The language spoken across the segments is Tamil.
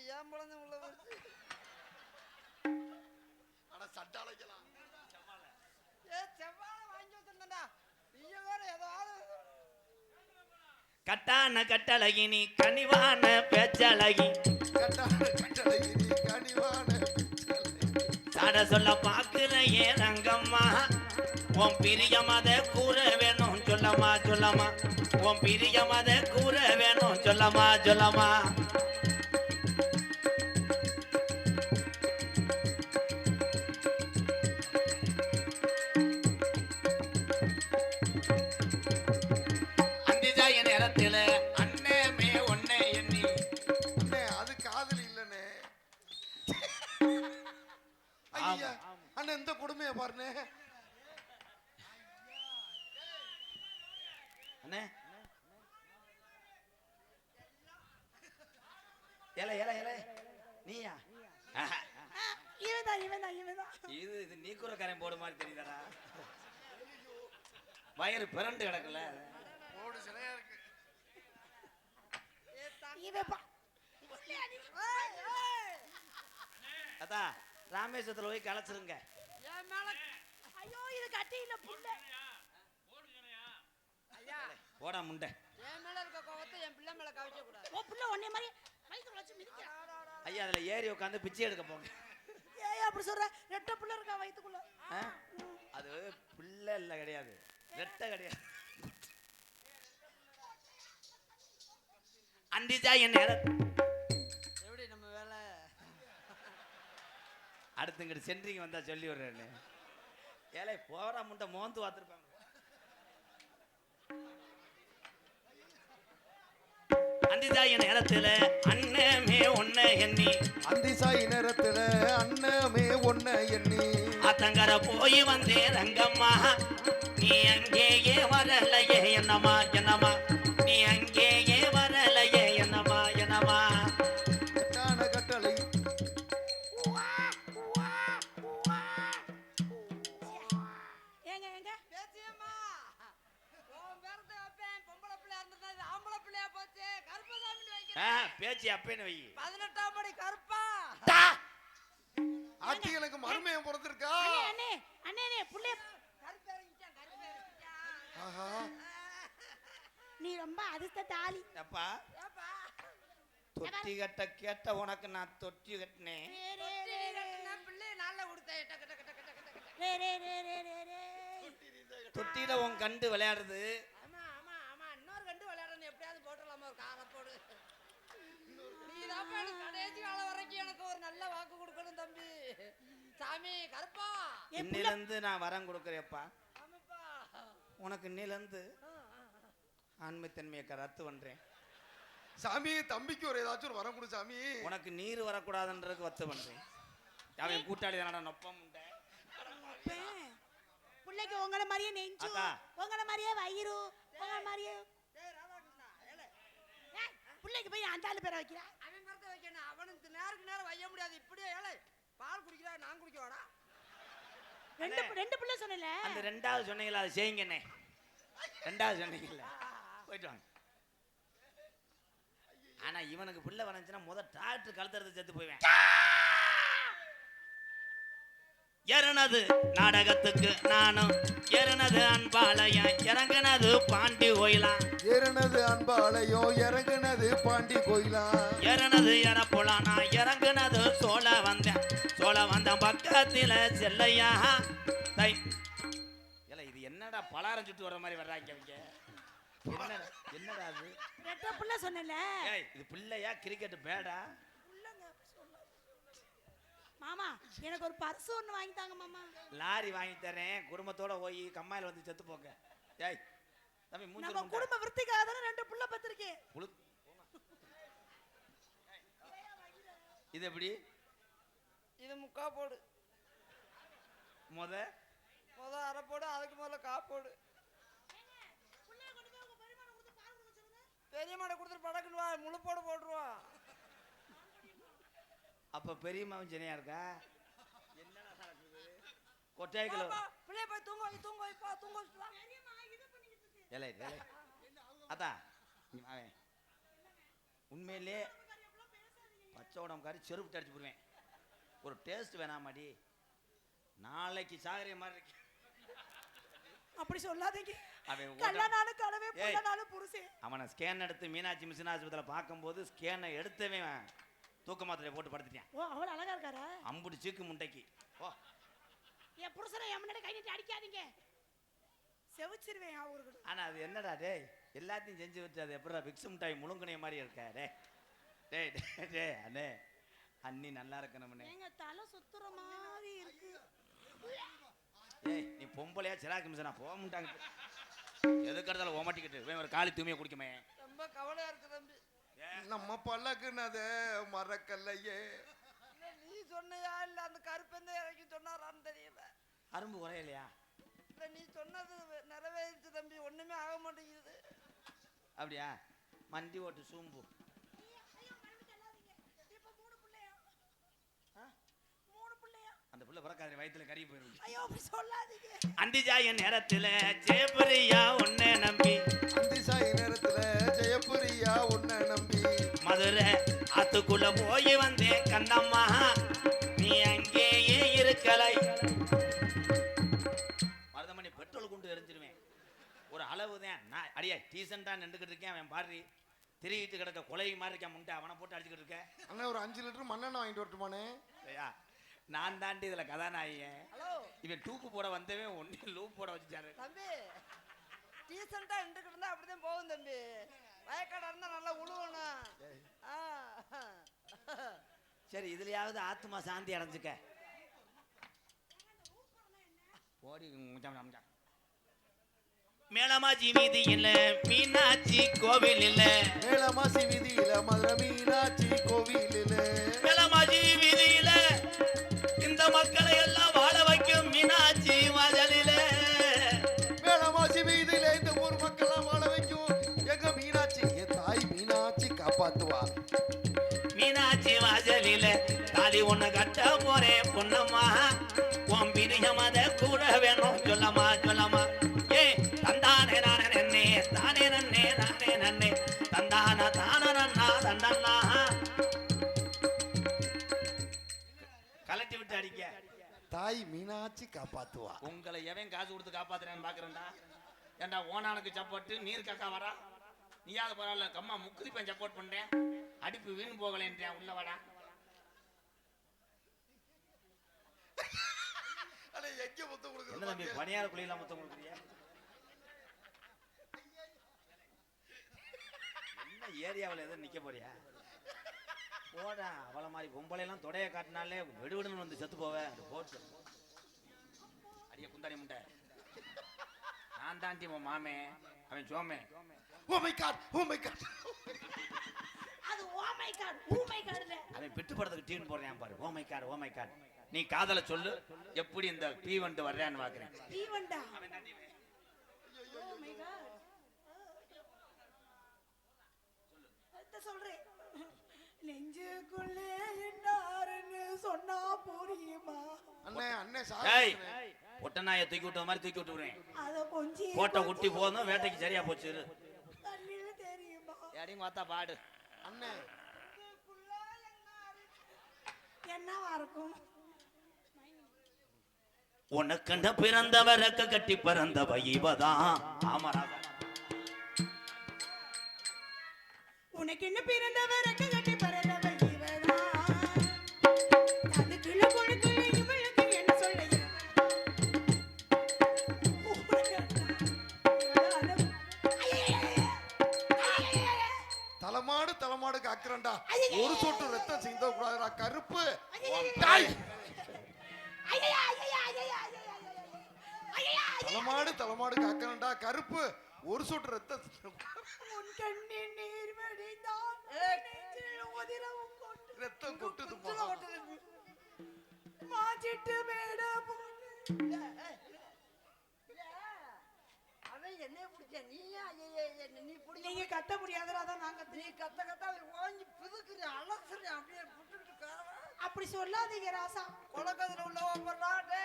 தம்பி ஏன் குழந்தை உள்ள வருது ஆனா சட்டை அழைக்கலாம். ஏ செவ்வாழை வாங்கி வச்சிருந்தா நீ வேற ஏதாவது கட்டான கட்டழகி நீ கனிவான பேச்சழகி. கட்டான கட்டழகி நீ கனிவான பிச்சை. சாட சொல்ல பாக்குற ஏன் ரங்கம்மா உன் பிரியமத கூற வேணும் சொல்லமா சொல்லமா. உன் பிரியமத கூற வேணும் சொல்லமா சொல்லமா. நீக்குறக்காரன் போடு மாதிரி தெரியுதாடா? வயறு பிறண்டு கிடக்குல. ஓடு சிலையா இருக்கு. அதா ராமேஸ்வரத்துல போய் மேல ஐயோ இது கட்டி இல்ல புள்ள ஐயா. போடா முண்டை. என் மேல இருக்க கோவத்தை என் பிள்ளை மேல கவிக்க கூடாது ஓ புள்ள உன்னை மாதிரி வயிற்று வச்சு மிதிக்கிறான். ஐயா அதுல ஏறி உட்காந்து பிச்சை எடுக்க போங்க. ஏய் அப்படி சொல்ற? ரெட்ட புள்ள இருக்கா வயித்துக்குள்ள? அது பிள்ளை இல்ல கிடையாது. ரெட்டை கிடையாது. அந்திஜா என் நேரம் எப்படி நம்ம வேலை? அடுத்து இங்கிட்டு சென்ட்ரிங்க வந்தா சொல்லி விடுறேன்னு ஏலே போடா முண்டை மோந்து பார்த்துருப்பாங்க அந்திஜா என் நேரத்துல அண்ணமே ஒன்ன எண்ணி. அந்திசாய் நேரத்துல அண்ணமே ஒன்ன எண்ணி. அத்தங்கர போய் வந்தே ரங்கம்மா நீ அங்கேயே வரலையே என்னம்மா அப்பேன்னு வை. பதினெட்டாம் படி கருப்பா. ஆட்டிகளுக்கு மருமையம் பிறந்திருக்கா அண்ணே அண்ணே அண்ணே அண்ணே புள்ளைய கருப்பேறிஞ்சான் கருப்பேறிஞ்சான் ஆஹா. நீ ரொம்ப அதிர்ஷ்ட தாலி. அப்பா ஏப்பா? தொட்டி கட்ட கேட்ட உனக்கு நான் தொட்டி கட்டினேன் ரே, ரே, ரே, ரே. நான் பிள்ளைய நாள்ல கொடுத்தேன் டக்கு டக்கு டக்கு டக்கு டக்கு டக்கு. ரே, ரே, ரே, ரே, ரே, ரே. தொட்டியில உன் கண்டு விளையாடுறது ஆமா ஆமா ஆமா இன்னொரு கண்டு விளையாடணும் எப்படியாவது போட்டுடலாமா ஒரு காரை போடு எனக்கு கடைசி காலம் வரைக்கும் எனக்கு ஒரு நல்ல வாக்கு கொடுக்கணும் தம்பி. சாமி கருப்பா. இன்னிலிருந்து நான் வரம் கொடுக்குறேப்பா ஆமாப்பா. உனக்கு இன்னிலிருந்து. ஆண்மைத்தன்மையை ரத்து பண்றேன். சாமி தம்பிக்கு ஒரு ஏதாச்சும் ஒரு வரம் கொடு சாமி. உனக்கு நீர் வரக்கூடாதுன்றதுக்கு வத்து பண்றேன். அவன் கூட்டாளி தானடா நொப்பம் உண்டை. புள்ளைக்கு உங்கள மாதிரியே நெஞ்சு அக்கா. உங்கள மாதிரியே வயிறு உங்கள மாதிரியே புள்ளைக்கு போய் அந்த ஆளு பேரை வைக்கிறா? நேருக்கு நேரம் வைய முடியாது? இப்படியே ஏலே பால் குடிக்கிறா நான் குடிக்க ரெண்டு ரெண்டு புள்ள சொன்னல அந்த ரெண்டாவது சொன்னீங்களா அதை செய்யுங்கண்ணே ரெண்டாவது சொன்னீங்கல்ல. போயிட்டு வாங்க. ஆனா இவனுக்கு பிள்ளை வரைஞ்சுன்னா முத டாக்டர் கழுத்துறது செத்து போய்வேன் எறனது நாடகத்துக்கு நானும் எறனது அன்பாலயம் இறங்குனது பாண்டி கோயிலாம் ஏறினது அன்பாலயம் இறங்குனது பாண்டி கோயிலா. எறனது எறப்புலாம் நான் இறங்குனது சோழ வந்தேன். சோழ வந்த பக்கத்துல செல்லையா. தை இல்ல இது என்னடா பலாரம் சுட்டு வர்ற மாதிரி வர்றாங்க அவங்க என்னடா என்னடா அது? ரெட்ட புள்ள சொன்னல ஏய் இது பிள்ளையா கிரிக்கெட் பேடா? மாமா எனக்கு ஒரு பர்ஸ் ஒண்ணு வாங்கி தாங்க மாமா. லாரி வாங்கி தரேன். குடும்பத்தோட போய் கம்மாயில வந்து செத்து போங்க. ஏய் தம்பி மூஞ்சி நம்ம. குடும்ப விருத்திக்காக தானே ரெண்டு புள்ள பத்திருக்கேன். புழு. இது எப்படி? இது முக்கா போடு. முத? முத அரை போடு அதுக்கு முதல்ல கா போடு. பெரிய மாடை கொடுத்துட்டு படக்குன்னு வா முழு போடு போட்டுருவான் அப்ப பெரியம்மாவும் ஜெனியா இருக்கா? என்னடா நடக்குது கொட்டாய்க்குள்ள பிள்ளைய போய் தூங்க வை தூங்க தூங்க வா ஏலே ஏலே. அத்தா இங்க வாவேன். உண்மையிலே பேச்சோடம்காரி செருப்பு அடிச்சு போடுவேன். ஒரு டேஸ்ட் வேணாமாடி. நாளைக்கு சாகரிய மாதிரி இருக்கு. அப்படி சொல்லாதீங்க. அவனை ஸ்கேன் எடுத்து மீனாட்சி மிஷின் ஆஸ்பத்திரியில் பார்க்கும்போது ஸ்கேனை எடுத்தவன் தூக்க மாத்திரையை போட்டு படுத்துட்டான். ஓ அவ்வளவு அழகா இருக்காரா? அம்புடி சீக்கு முண்டைக்கு ஓ. என் புருஷனை என் முன்னாடி கை நீட்டி அடிக்காதீங்க. செவிச்சிருவேன் அவருக்கு ஆனா அது என்னடா டேய் எல்லாத்தையும் செஞ்சு வச்சு அது எப்படா விக்ஸ் மிட்டாய் முழுங்குனைய மாதிரி இருக்க டேய். டேய் டேய், டேய் அண்ணே அண்ணி நல்லா இருக்கணும்னே. எங்க தலை சுத்துற மாதிரி இருக்கு. ஏய் நீ பொம்பளையா சிராக்கு மிஷனா போக மாட்டாங்க. எதுக்கு இடத்துல ஓமாட்டிக்கிட்டு ஒரு காலி தூமியை குடிக்குமே. ரொம்ப கவலையா இருக்கு தம்பி. நம்ம பல்லக்குனத மறக்கல்லையே இல்ல, நீ சொன்னையா? இல்ல அந்த கருப்பெந்த இறக்கி சொன்னாரான்னு தெரியல. அரும்பு குறையலையா? இல்ல நீ சொன்னது நிறைவேறிச்சு தம்பி. ஒண்ணுமே ஆக மாட்டேங்குது. அப்படியா? மண்டி ஓட்டு சூம்பு. இப்ப மூணு பிள்ளையா மூணு பிள்ளையா அந்த புள்ள பிறக்காத வயித்துல கறி போயிருக்கு ஐயோ அப்படி சொல்லாதீங்க. அந்திஜாய நேரத்துல ஜெயபுரியா உன்னை நம்பி. அந்திசாய் நேரத்துல ஆத்துக்குள்ள போய் வந்தேன் கண்ணம்மா. நீ அங்கேயே இருக்கலை. மருதமணி பெட்ரோல் கொண்டு எரிஞ்சிருவேன். ஒரு அளவு தான். நான் அடியே டீசெண்டா நின்றுக்கிட்டு இருக்கேன் அவன் பாரு. திரிகிட்டு கிடக்க கொலை மாதிரி இருக்கான் முண்டை அவனை போட்டு அடிச்சுக்கிட்டு இருக்கேன் அண்ணா ஒரு அஞ்சு லிட்டர் மண்ணெண்ணெய் வாங்கிட்டு வரட்டுமானே ஐயா நான் தாண்டி இதுல கதாநாயகன் ஹலோ. இவன் டூக்கு போட வந்தவே ஒன்னு லூப் போட வச்சுட்டாரு. தம்பி டீசெண்டா இருந்துக்கிட்டு இருந்தா அப்படிதான் போகும் தம்பி. வயக்காடா இருந்தா நல்லா உழுவணும். சரி இதுலயாவது ஆத்மா சாந்தி அடைஞ்சுக்க. மேலமாச்சி வீதி இல்ல மீனாட்சி கோவில் இல்ல. மேலமாசி வீதியில மதுரை மீனாட்சி கோவிலில் மேலமாச்சி வீதியில இந்த மக்களை ஒண்ணு கட்ட போறேன் பொன்னம்மா உன் பிரியம் அத கூட வேணும். சொல்லம்மா சொல்லம்மா. ஏ தந்தானே நானே நன்னே தானே நன்னே நானே நன்னே. தந்தான தான நன்னா தண்டன்னா கலட்டி விட்டு அடிக்க. தாய் மீனாட்சி காப்பாத்துவா. உங்களை எவன் காசு கொடுத்து காப்பாத்துறேன்னு பாக்குறேன்டா. ஏன்டா ஓனானுக்கு சப்போர்ட் நீர் காக்கா வரா நீயாவது பரவாயில்ல கம்மா முக்குதிப்பேன் சப்போர்ட் பண்றேன். அடிப்பு வீண் போகலேன்றேன் உள்ள வாடா அட எங்க முத்தம் என்ன தம்பி பணியார குழியெல்லாம் மொத்தம் கொடுக்குறியா என்ன ஏரியாவில் எதுவும் நிக்க போறியா? போடா அவளை மாதிரி பொம்பளை எல்லாம் தொடைய காட்டினாலே வெடுவிடுன்னு வந்து செத்து போவேன். போட்டு. அடிய குந்தாணி முட்டை. நான் தாண்டி உன் மாமே. அவன் சோமே oh my god oh my god அது oh my god oh my காட்ல அவன் பிட்டு படத்துக்கு டியூன் போடுறேன் பாரு. Oh my god oh my god நீ காதல சொல்லு. எப்படி இந்த பீ வந்துட்டு வர்றேன்னு பாக்குறேன். தாண்டி இவன். ஓ மை காட் சொல்றேன் நெஞ்சுக்குள்ளே என்னாருன்னு சொன்னா புரியுமா? அண்ணே அண்ணே ஏய் சாரி ஒட்ட நாயை தூக்கி விட்ட மாதிரி தூக்கி விட்டுறேன் அத கொஞ்சம் கோட்டை குட்டி போதும் வேட்டைக்கு சரியா போச்சு பார்த்தா பாடு. அண்ணே. என்னவா இருக்கும்? உனக்கண்ட பிறந்தவரக்க கட்டி பிறந்தவ இவதான். ஆமரா உனக்கு என்ன பிறந்தவர் ரெக்க ஒரு சொட்டு ரத்தம் சிந்த கூடாதுடா கருப்பு தாய். தலைமாடு தலைமாடு காக்குறேன்டா கருப்பு. ஒரு சொட்டு ரத்தம் சிந்தக்கூடாது. உன் கண்ணில் நீர் என்னைய பிடிச்ச நீயா என்ன நீ பிடி நீங்க கத்த முடியாதரா தான் நான் நீ கத்த கத்த அவர் ஓஞ்சி பிதுக்குற அலசுற அப்படியே புட்டுக்கிட்டு காரணம் அப்படி சொல்லாதீங்க ராசா. கொலக்கதில் உள்ளவங்க பண்ணாட்டே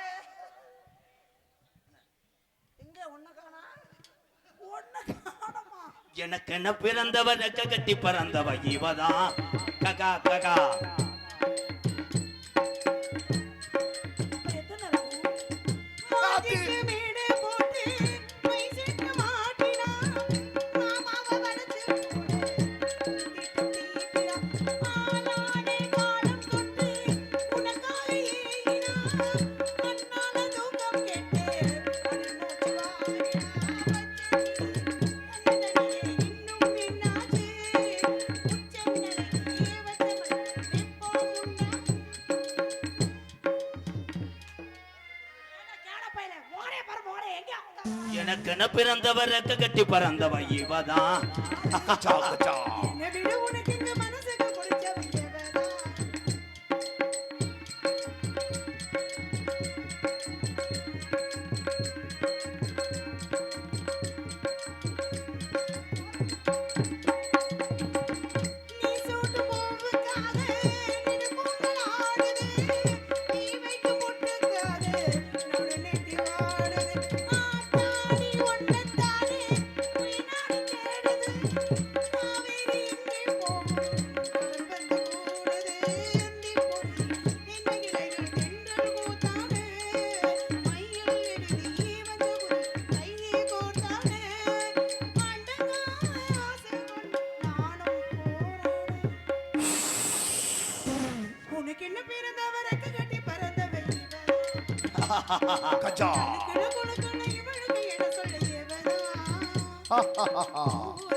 எங்க ஒன்ன காணா? ஒன்ன காணமா? எனக்கு என்ன பிறந்தவ ரெக்க கட்டி பிறந்தவ இவதான். ககா ககா. பிறந்தவர் ரெக்க கட்டி பறந்தவன் இவதான். தனக்குன்னு பிறந்தவருக்கு கட்டி பறந்தவை கச்சா